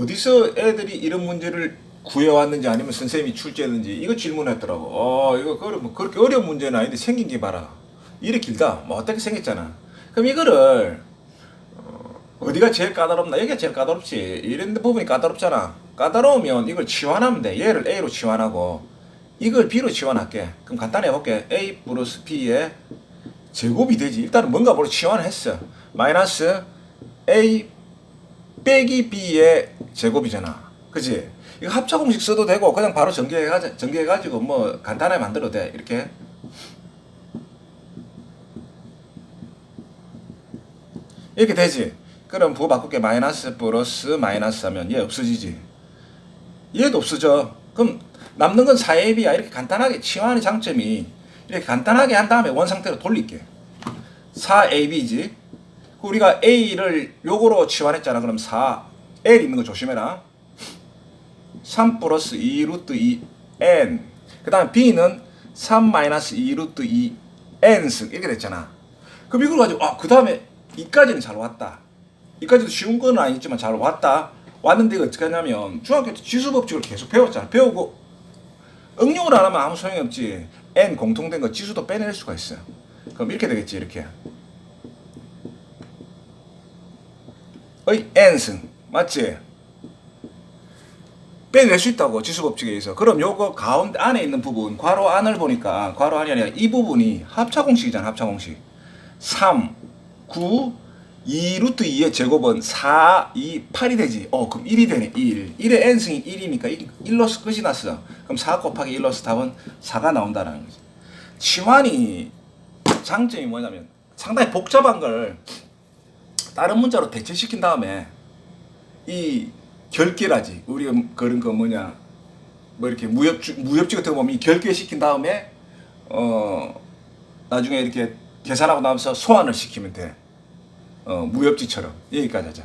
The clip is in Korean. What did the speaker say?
어디서 애들이 이런 문제를 구해왔는지 아니면 선생님이 출제했는지 이거 질문했더라고. 어, 이거 그뭐 그렇게 어려운 문제는 아닌데 생긴 게 봐라. 이래 길다. 뭐 어떻게 생겼잖아. 그럼 이거를 어, 어디가 제일 까다롭나? 여기가 제일 까다롭지. 이런 부분이 까다롭잖아. 까다로우면 이걸 치환하면 돼. 얘를 A로 치환하고 이걸 B로 치환할게. 그럼 간단히 해볼게. A 플러스 B의 제곱이 되지. 일단은 뭔가 모르 치환했어. 마이너스 A 빼기 B의 제곱이잖아. 그지? 이거 합차 공식 써도 되고 그냥 바로 전개해 전개해 가지고 뭐 간단하게 만들어도 돼. 이렇게. 이렇게 되지. 그럼 부호 바꿀게 마이너스 플러스 마이너스 하면 얘 없어지지. 얘도 없어져. 그럼 남는 건 4AB야. 이렇게 간단하게 치환의 장점이 이렇게 간단하게 한 다음에 원 상태로 돌릴게. 4AB지. 우리가 A를 요거로 치환했잖아. 그럼 4 L 있는 거 조심해라. 3 플러스 2 루트 2 N. 그 다음에 B는 3 마이너스 2 루트 2 N승. 이렇게 됐잖아. 그럼 이걸 가지고, 아, 그 다음에 이까지는 잘 왔다. 이까지도 쉬운 건 아니지만 잘 왔다. 왔는데 이거 어떻게 하냐면 중학교 때 지수법칙을 계속 배웠잖아. 배우고 응용을 안 하면 아무 소용이 없지. N 공통된 거 지수도 빼낼 수가 있어. 그럼 이렇게 되겠지, 이렇게. 어이, N승. 맞지? 빼낼 수 있다고 지수법칙에 의해서. 그럼 요거 가운데 안에 있는 부분, 괄호 안을 보니까 괄호 안이 아니라 이 부분이 합차공식이잖아, 합차공식. 3, 9, 2 루트 2의 제곱은 4, 2, 8이 되지. 어, 그럼 1이 되네, 1. 1의 n승이 1이니까 1 로서 끝이 났어. 그럼 4 곱하기 1로서 답은 4가 나온다는 거지. 치환이 장점이 뭐냐면 상당히 복잡한 걸 다른 문자로 대체시킨 다음에 이 결계라지. 우리가 그런 거 뭐냐. 뭐 이렇게 무협지, 무협지 같은 거 보면 이 결계시킨 다음에 어 나중에 이렇게 계산하고 나면서 소환을 시키면 돼. 어, 무협지처럼 여기까지 하자.